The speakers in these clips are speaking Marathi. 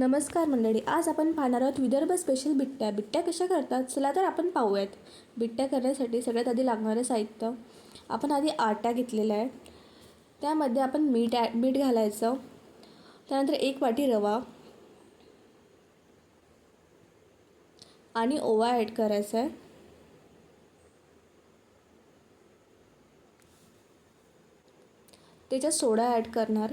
नमस्कार मंडळी आज आपण पाहणार आहोत विदर्भ स्पेशल बिट्ट्या. बिट्ट्या कशा करतात? चला तर आपण पाहूयात. बिट्ट्या करण्यासाठी सगळ्यात आधी लागणारं साहित्य. आपण आधी आटा घेतलेला आहे त्यामध्ये आपण मीठ ॲ मीठ घालायचं. त्यानंतर एक वाटी रवा. आणि ओवा ॲड करायचा आहे. त्याच्यात सोडा ॲड करणार.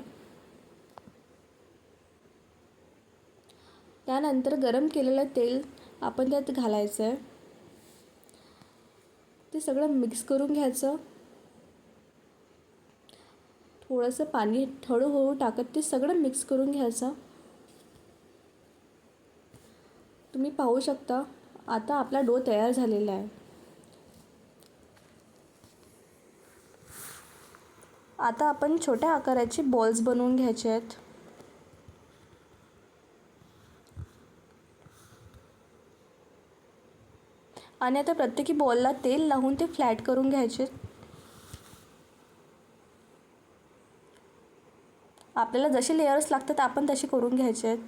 त्यानंतर गरम केलेलं तेल आपण त्यात घालायचं आहे ते सगळं मिक्स करून घ्यायचं. थोडंसं पाणी हळूहळू टाकत ते सगळं मिक्स करून घ्यायचं. तुम्ही पाहू शकता आता आपला डो तयार झालेला आहे. आता आपण छोट्या आकाराचे बॉल्स बनवून घ्यायचे आहेत. आणि आता प्रत्येकी बॉलला तेल लावून ते फ्लॅट करून घ्यायचे. आपल्याला जसे लेयर्स लागतात आपण तसे करून घ्यायचे. आहेत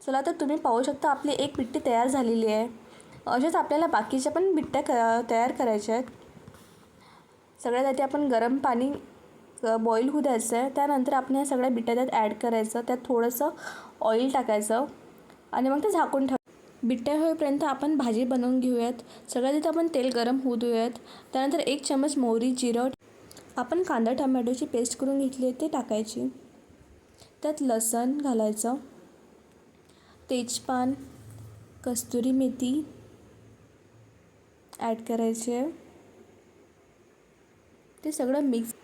चला तर तुम्ही पाहू शकता आपली एक बिट्टी तयार झालेली आहे. असेच आपल्याला बाकीच्या पण बिट्ट्या क तयार करायच्या आहेत. सगळ्यात आधी आपण गरम पाणी बॉईल होऊ द्यायचं आहे. त्यानंतर आपण या सगळ्या बिट्ट्या त्यात ॲड करायचं. त्यात थोडंसं ऑइल टाकायचं. आणि मग ते झाकून ठेव. बिट्ट्या होईपर्यंत आपण भाजी बनवून घेऊयात. सगळ्यात आधी आपण तेल गरम होऊ देऊयात. त्यानंतर एक चम्मच मोहरी जिरं आपण कांदा टमॅटोची पेस्ट करून घेतली आहे ते टाकायची. त्यात लसण घालायचं. तेजपान कस्तुरी मेथी ॲड करायचे. ते सगळं मिक्स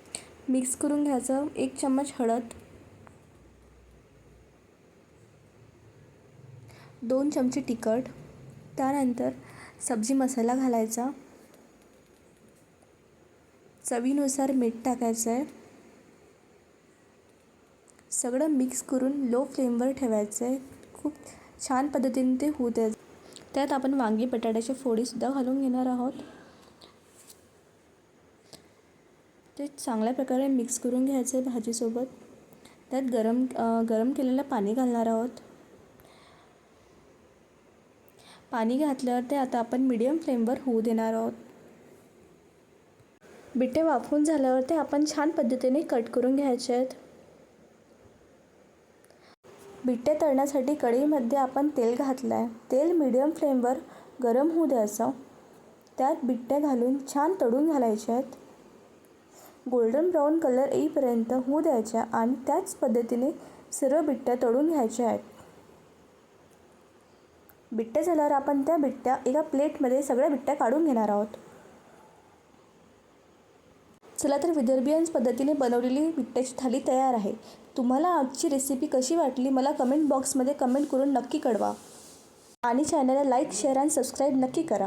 मिक्स करून घ्यायचं. एक चम्मच हळद दोन चमचे तिखट त्यानंतर सब्जी मसाला घालायचा. चवीनुसार मीठ टाकायचं आहे. सगळं मिक्स करून लो फ्लेमवर ठेवायचं आहे. खूप छान पद्धतीने ते होऊ द्यायचं. त्यात आपण वांगी बटाट्याच्या फोडीसुद्धा घालून घेणार आहोत. ते चांगल्या प्रकारे मिक्स करून घ्यायचं आहे भाजीसोबत. त्यात गरम गरम केलेलं पाणी घालणार आहोत. पाणी घातल्यावर ते आता आपण मीडियम फ्लेमवर होऊ देणार आहोत. बिट्टे वाफून झाल्यावर ते आपण छान पद्धतीने कट करून घ्यायचे आहेत. बिट्टे तळण्यासाठी कढईमध्ये आपण तेल घातलं आहे तेल मीडियम फ्लेमवर गरम होऊ द्यायचं. त्यात बिट्टे घालून छान तळून घालायचे आहेत. गोल्डन ब्राऊन कलर येईपर्यंत होऊ द्यायच्या आणि त्याच पद्धतीने सर्व बिट्ट्या तळून घ्यायच्या आहेत. बिट्ट्या झाल्यावर आपण त्या बिट्ट्या एका प्लेटमध्ये सगळ्या बिट्ट्या काढून घेणार आहोत. चला तर विदर्भियन्स पद्धतीने बनवलेली बिट्ट्याची थाली तयार आहे. तुम्हाला आजची रेसिपी कशी वाटली मला कमेंट बॉक्समध्ये कमेंट करून नक्की कळवा. आणि चॅनलला लाईक शेअर आणि सबस्क्राईब नक्की करा.